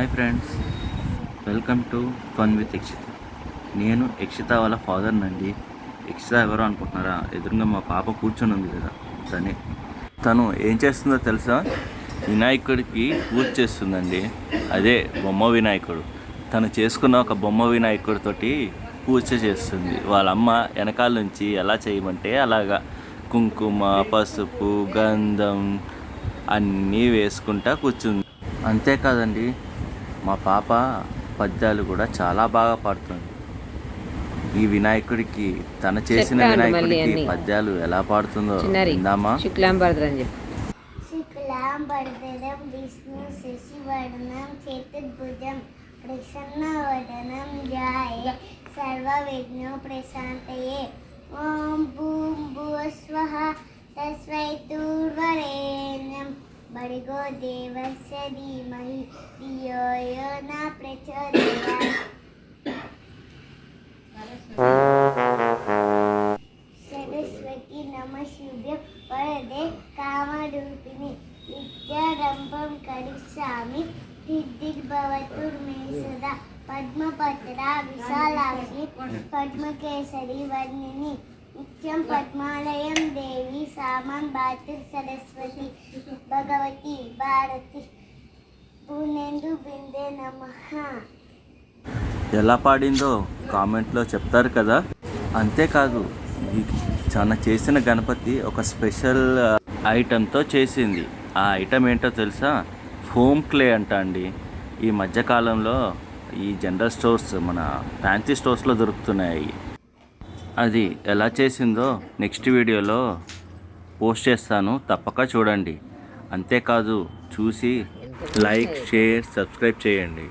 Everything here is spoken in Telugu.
Hi friends. Welcome to fun with Yakshita నేను యక్షిత వాళ్ళ ఫాదర్నండి యక్షిత ఎవరు అనుకుంటున్నారా? ఎదురుగా మా పాప కూర్చొని ఉంది కదా తనే. తను ఏం చేస్తుందో తెలుసా? వినాయకుడికి పూజ చేస్తుందండి. అదే బొమ్మ వినాయకుడు. తను చేసుకున్న ఒక బొమ్మ వినాయకుడితోటి పూజ చేస్తుంది. వాళ్ళ అమ్మ వెనకాల నుంచి ఎలా చేయమంటే అలాగా కుంకుమ పసుపు గంధం అన్నీ వేసుకుంటా కూర్చుంది. అంతేకాదండి మా పాప పద్యాలు కూడా చాలా బాగా పాడుతుంది. ఈ వినాయకుడికి తన చేసిన వినాయకుడికి. పద్యాలు ఎలా పాడుతుందో విందామా? చెప్పి. విష్ణు శశివర్ణం చతుర్భుజం ప్రసన్నవదనం ప్రశాంతయే. ఓం భూం భువస్వః తస్వై తూర్వరేణ్యం. భర్గో దేవస్య ధీమహి ధియో యో న ప్రచోదయాత్ సరస్వతి నమశివ్యం వరదే కామరూపిణి విద్యారంభం కరిష్యామి సిద్ధిర్భవతు మే సదా పద్మపత్ర విశాలాక్షి పద్మకేసరి వర్ణిని నిత్యం పద్మాలయం దేవి సామాన్ భాతు సరస్వతి భగవతి భారతి. పూర్ణేందు బిందే నమ. ఎలా పాడిందో కామెంట్లో చెప్తారు కదా. అంతేకాదు చాలా తన చేసిన గణపతి ఒక స్పెషల్ ఐటెంతో చేసింది. ఆ ఐటెం ఏంటో తెలుసా? ఫోమ్ క్లే అంట అండి. ఈ మధ్యకాలంలో ఈ జనరల్ స్టోర్స్ మన ఫ్యాన్సీ స్టోర్స్లో దొరుకుతున్నాయి. అది ఎలా చేసిందో నెక్స్ట్ వీడియోలో పోస్ట్ చేస్తాను. తప్పక చూడండి. అంతేకాదు చూసి లైక్ షేర్ సబ్స్క్రైబ్ చేయండి.